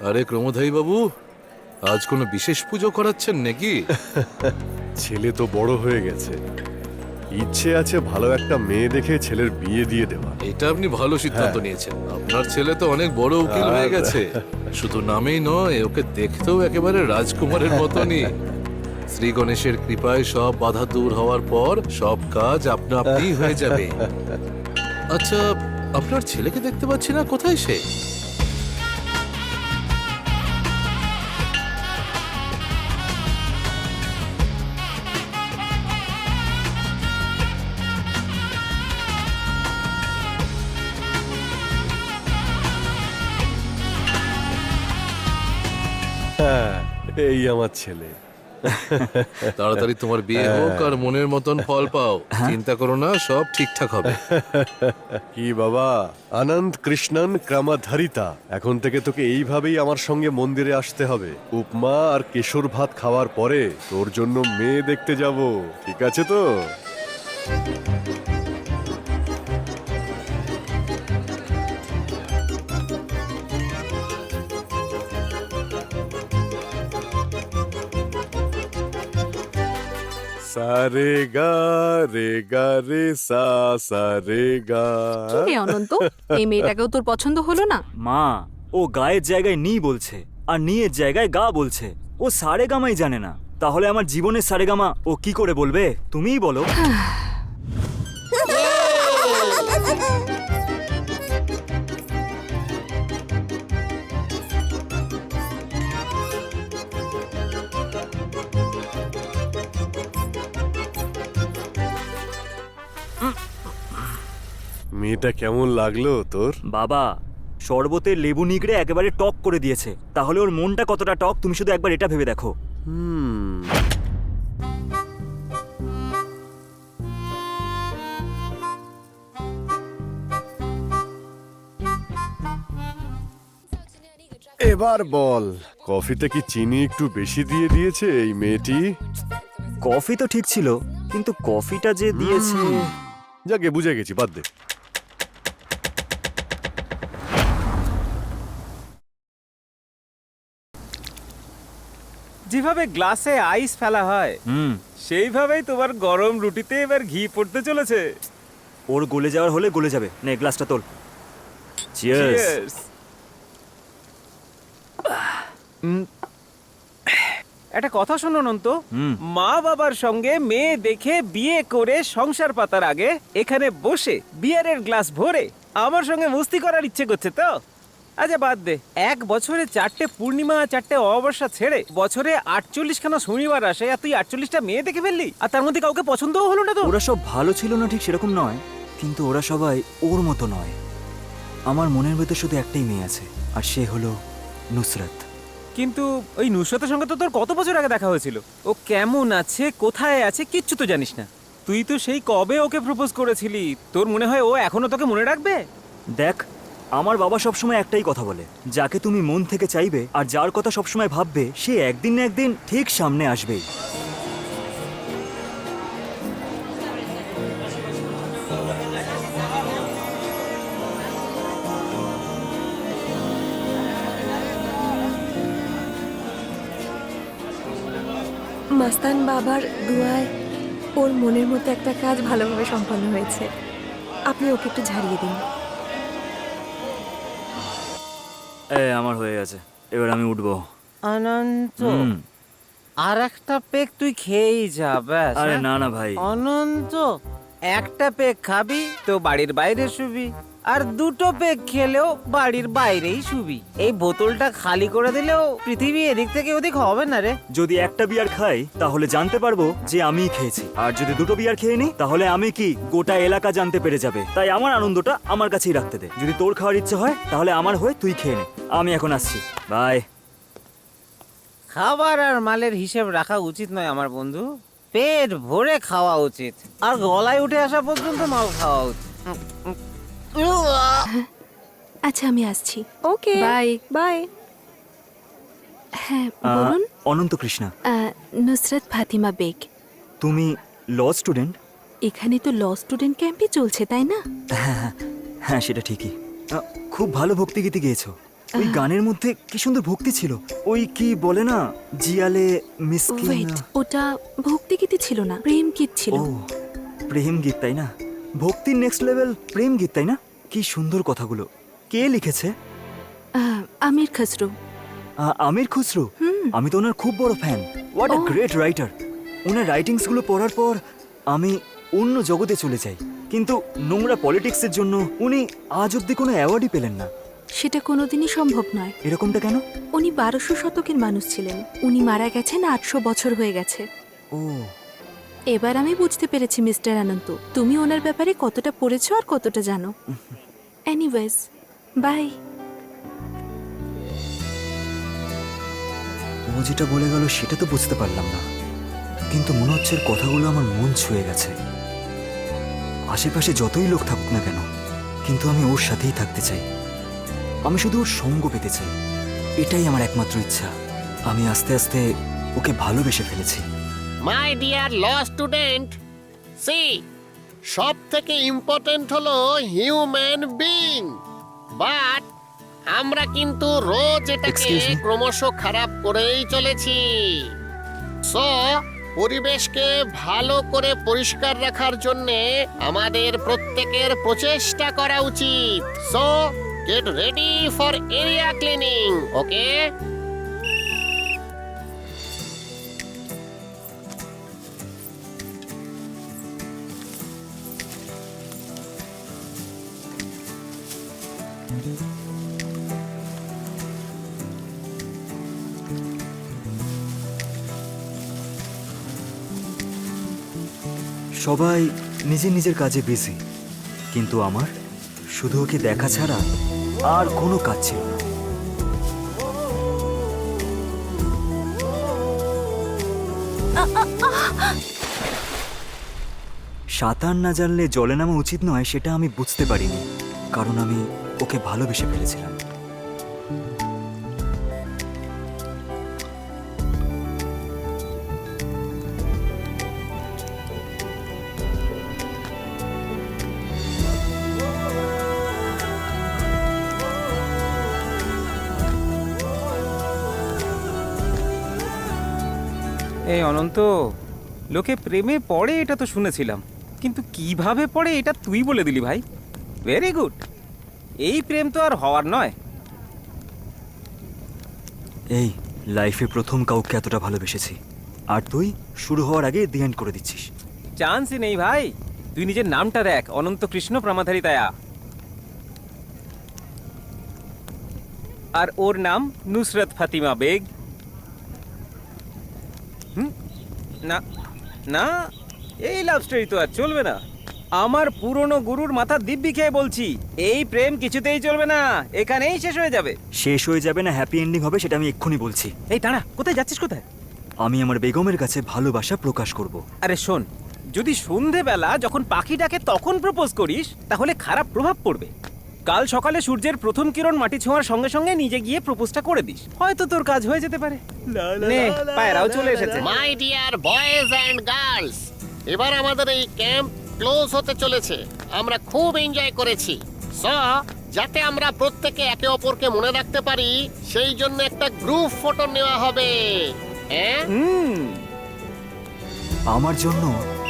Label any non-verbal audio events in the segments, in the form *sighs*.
আরে ক্রমধাই বাবু আজ কোনো বিশেষ পুজো করাচ্ছেন নাকি? *laughs* ছেলে তো বড় হয়ে গেছে। ইচ্ছে আছে ভালো একটা মেয়ে দেখে ছেলের বিয়ে দিয়ে দেওয়া। এটা আপনি ভালো সিদ্ধান্ত নিয়েছেন। আপনার ছেলে তো অনেক বড় উকিল হয়ে গেছে। শুধু নামেই নয় ওকে দেখতেও একেবারে রাজকুমারের মতনই। *laughs* শ্রী গণেশের কৃপায় সব বাধা দূর হওয়ার পর সব কাজ আপনা আপনি হয়ে যাবে। *laughs* আচ্ছা আপনার ছেলেকে দেখতে পাচ্ছি না কোথায় সে? এই আমার ছেলে। তাড়াতাড়ি তোমার বিয়ে হোক আর মনের মতন ফল পাও। চিন্তা করো না সব ঠিকঠাক হবে। *laughs* কি বাবা? আনন্দ কৃষ্ণন ক্রমধারিতা। এখন থেকে তোকে এইভাবেই আমার সঙ্গে মন্দিরে আসতে হবে। উপমা আর কেশর ভাত খাওয়ার পরে তোর জন্য মেয়ে দেখতে যাব। ঠিক আছে তো? সারে গা রে গা রে সা সা রে গা কি রে অনন্ত এই মেয়েটাকেও তোর পছন্দ হলো না? মা ও গায়ের জায়গায় নি বলছে আর নিয়ের জায়গায় গা বলছে। ও সারে গামাই জানে না। তাহলে আমার জীবনের সারে গামা ও কি করে বলবে? তুমিই বলো। *sighs* মেয়েটা কেমন লাগল তোর? বাবা শরবতের লেবু নিগড়ে একেবারে টক করে দিয়েছে। তাহলে ওর মনটা কতটা টক তুমি শুধু একবার এটা ভেবে দেখো। এবার বল কফিতে কি চিনি একটু বেশি দিয়ে দিয়েছে এই মেয়েটি? কফি তো ঠিক ছিল কিন্তু কফিটা যে দিয়েছে যাকে বুঝে গেছি বাদ দে। যেভাবে গ্লাসে আইস ফেলা হয় হুম। সেইভাবেই তোমার গরম রুটিতে এবার ঘি পড়তে চলেছে। ওর গলে যাওয়ার হলে গলে যাবে। নে গ্লাসটা তোল। চিয়ার্স! একটা কথা শোনো অনন্ত হুম। মা বাবার সঙ্গে মেয়ে দেখে বিয়ে করে সংসার পাতার আগে এখানে বসে বিয়ারের গ্লাস ভরে আমার সঙ্গে মস্তি করার ইচ্ছে করছে তো? আচ্ছা বাদ দে। এক বছরে চারটে পূর্ণিমা চারটে অমাবস্যা ছেড়ে বছরে আটচল্লিশ খানা শনিবার আসে আর তুই আটচল্লিশটা মেয়ে দেখে ফেললি? আর তার মধ্যে কাউকে পছন্দও হলো না তো? ওরা সব ভালো ছিল না ঠিক সেরকম নয় কিন্তু ওরা সবাই ওর মতো নয়। আমার মনের ভেতর শুধু একটাই মেয়ে আছে আর সে হলো নুসরাত। কিন্তু ওই নুসরতের সঙ্গে তো তোর কত বছর আগে দেখা হয়েছিল? ও কেমন আছে কোথায় আছে কিচ্ছু তো জানিস না। তুই তো সেই কবে ওকে প্রপোজ করেছিলি? তোর মনে হয় ও এখনও তোকে মনে রাখবে? দেখ আমার বাবা সবসময় একটাই কথা বলে, যাকে তুমি মন থেকে চাইবে আর যার কথা সবসময় ভাববে, সে একদিন না একদিন ঠিক সামনে আসবেই। মাস্তান বাবার দুয়ায় ওর মনের মতো একটা কাজ ভালোভাবে সম্পন্ন হয়েছে। আপনি ওকে একটু ঝাড়িয়ে দিন। এ আমার হয়ে গেছে। এবার আমি উঠবো। অনন্ত আর একটা পেক তুই খেয়েই যা ব্যাস আরে হ্যাঁ? না না ভাই। অনন্ত একটা পেক খাবি তো বাড়ির বাইরে শুবি আর দুটো পেক খেলেও বাড়ির বাইরেই শুবি। এই বোতলটা খালি করে দিলেও পৃথিবী এদিক থেকে ওদিক হবে না রে। যদি একটা বিয়ার খাই তাহলে জানতে পারব যে আমিই খেয়েছি। আর যদি দুটো বিয়ার খেয়ে নিই তাহলে আমি কি গোটা এলাকা জানতে পেরে যাবে? তাই আমার আনন্দটা আমার কাছেই রাখতে দে। যদি তোর খাওয়ার ইচ্ছে হয় তাহলে আমার হয়ে তুই খেয়ে নে। আমি এখন আসছি। বাই। খাবার আর মালের হিসেব রাখা উচিত নয় আমার বন্ধু। পেট ভরে খাওয়া উচিত। আর গলায় উঠে আসা পর্যন্ত মাল খাওয়া উচিত। *laughs* আচ্ছা আমি আসছি। ওকে বাই বাই হ্যাঁ বলুন। অনন্ত কৃষ্ণা আহ, নুসরাত ফাতিমা বেগ। তুমি ল স্টুডেন্ট? এখানে তো ল স্টুডেন্ট ক্যাম্পই চলছে তাই না? *laughs* হ্যাঁ সেটা ঠিকই। খুব ভালো ভক্তিগীতি গেয়েছো। ওই গানের মধ্যে কি সুন্দর ভক্তি ছিল। ওই কি বলে না জিয়ালে মিসকিন ওয়েট ওটা ভক্তি গীতি ছিল না প্রেম গীত ছিল। ও প্রেম গীত তাই না? ভক্তির নেক্সট লেভেল প্রেম গীত তাই না? কি সুন্দর কথাগুলো। কে লিখেছে? আমির খসরু। আমির খুসরু? আমি তো ওনার খুব বড় fan what a great writer ওনার রাইটিংসগুলো পড়ার পর আমি অন্য জগতে চলে যাই। কিন্তু নোংরা পলিটিক্সের জন্য উনি আজ অব্দি কোনো অ্যাওয়ার্ডই পেলেন না। সেটা কোনোদিনই সম্ভব নয়। এরকমটা কেন? উনি বারোশো শতকের মানুষ ছিলেন। উনি মারা গেছেন আটশো বছর হয়ে গেছে। ও। এবার আমি বুঝতে পেরেছি মিস্টার আনন্ত তুমি ওনার ব্যাপারে কতটা পড়েছো আর কতটা জানো। এনিওয়েজ বাই ও যেটা বলে গেল সেটা তো বুঝতে পারলাম না। কিন্তু মনে হচ্ছে এর কথাগুলো আমার মন ছুঁয়ে গেছে। আশেপাশে যতই লোক থাকুক না কেন কিন্তু আমি ওর সাথেই থাকতে চাই। আমি শুধু ওর সঙ্গ পেতে চাই। এটাই আমার একমাত্র ইচ্ছা। আমি আস্তে আস্তে ওকে ভালোবেসে ফেলেছি। মাই ডিয়ার ল স্টুডেন্ট সি সব থেকে ইম্পর্টেন্ট হলো হিউম্যান বিং বাট আমরা কিন্তু রোজ এটাকে Excuse me? ক্রমশ খারাপ করেই চলেছি। সো পরিবেশকে ভালো করে পরিষ্কার রাখার জন্য আমাদের প্রত্যেকের প্রচেষ্টা করা উচিত। So get ready for area cleaning okay সবাই নিজের নিজের কাজে বিজি কিন্তু আমার শুধু ওকে দেখা ছাড়া আর কোনো কাজ ছিল না। সাঁতার না জানলে জলে নামা উচিত নয়, সেটা আমি বুঝতে পারিনি, কারণ আমি ওকে ভালোবেসে ফেলেছিলাম। এই অনন্ত লোকে প্রেমে পড়ে এটা তো শুনেছিলাম। কিন্তু কীভাবে পড়ে এটা তুই বলে দিলি ভাই। ভেরি গুড এই প্রেম তো আর হওয়ার নয়। এই লাইফে প্রথম কাউকে এতটা ভালোবেসেছি। আর তুই শুরু হওয়ার আগে দি এন্ড করে দিচ্ছিস। চান্সই নেই ভাই। তুই নিজের নামটা দেখ অনন্ত কৃষ্ণ প্রামাধারী তায়া। আর ওর নাম নুসরত ফাতিমা বেগ। হুম? না না এই লাভ স্টোরি তো আর চলবে না। আমার পুরনো গুরুর মাথা দিব্যি খেয়ে বলছি এই প্রেম কিছুতেই চলবে না এখানেই শেষ হয়ে যাবে। শেষ হয়ে যাবে না হ্যাপি এন্ডিং হবে সেটা আমি এক্ষুনি বলছি। এই দাঁড়া কোথায় যাচ্ছিস কোথায়? আমি আমার বেগমের কাছে ভালোবাসা প্রকাশ করব। আরে শোন যদি সন্ধেবেলা যখন পাখি ডাকে তখন প্রপোজ করিস তাহলে খারাপ প্রভাব পড়বে। কাল সকালে সূর্যের প্রথম কিরণ মাটি ছোঁয়ার সঙ্গে সঙ্গে নিজে গিয়ে প্রপোজটা করে দিস। হয়তো তোর কাজ হয়ে যেতে পারে। নে পায়রাও চলে এসেছে। My dear boys and girls এবার আমাদের এই ক্যাম্প ক্লোজ হতে চলেছে। আমরা খুব এনজয় করেছি। স যাতে আমরা প্রত্যেকে একে অপরকে মনে রাখতে পারি সেই জন্য একটা গ্রুপ ফটো নেওয়া হবে। হ্যাঁ? হুম। আমার জন্য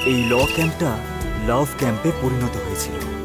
এই ল ক্যাম্পটা লাভ ক্যাম্পে পরিণত হয়েছিল।